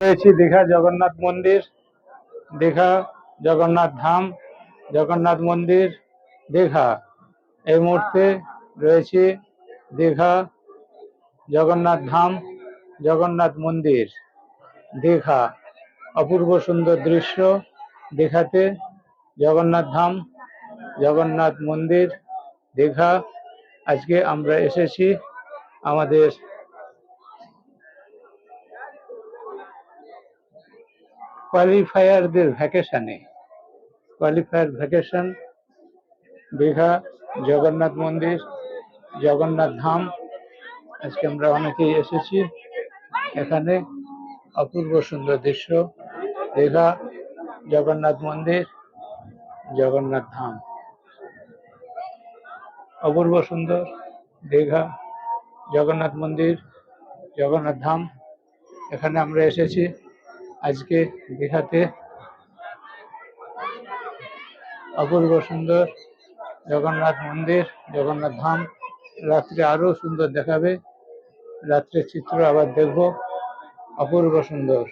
রয়েছি, দীঘা জগন্নাথ মন্দির, দীঘা জগন্নাথ ধাম, জগন্নাথ মন্দির, দীঘা। এই মুহূর্তে রয়েছি দীঘা জগন্নাথ ধাম, জগন্নাথ মন্দির, দীঘা। অপূর্ব সুন্দর দৃশ্য দীঘাতে, জগন্নাথ ধাম, জগন্নাথ মন্দির, দীঘা। আজকে আমরা এসেছি আমাদের কোয়ালিফায়ারদের ভ্যাকেশনে কোয়ালিফায়ার ভ্যাকেশন দীঘা জগন্নাথ মন্দির, জগন্নাথ ধাম, আজকে আমরা অনেকেই এসেছি। এখানে অপূর্ব সুন্দর দৃশ্য দীঘা জগন্নাথ মন্দির, জগন্নাথ ধাম। অপূর্ব সুন্দর দীঘা জগন্নাথ মন্দির, জগন্নাথ ধাম। এখানে আমরা এসেছি। আজকে দীঘাতে অপূর্ব সুন্দর জগন্নাথ মন্দির, জগন্নাথ ধাম। রাত্রে আরও সুন্দর দেখাবে। রাত্রের চিত্র আবার দেখব। অপূর্ব সুন্দর।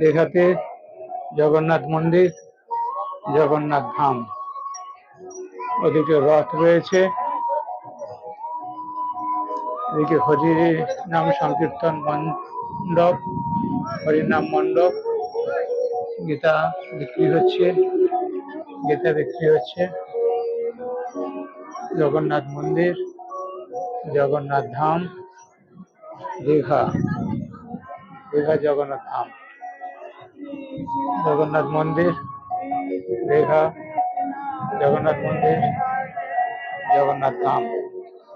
দীঘাতে জগন্নাথ মন্দির, জগন্নাথ ধাম। ওদিকে রথ রয়েছে। এদিকে হরি নাম সংকীর্তন মণ্ডপ হরিনাম মণ্ডপ। গীতা বিক্রি হচ্ছে, গীতা বিক্রি হচ্ছে। জগন্নাথ মন্দির, জগন্নাথ ধাম, দীঘা দীঘা জগন্নাথ ধাম। জগন্নাথ মন্দির, দীঘা, জগন্নাথ মন্দির, জগন্নাথ ধাম।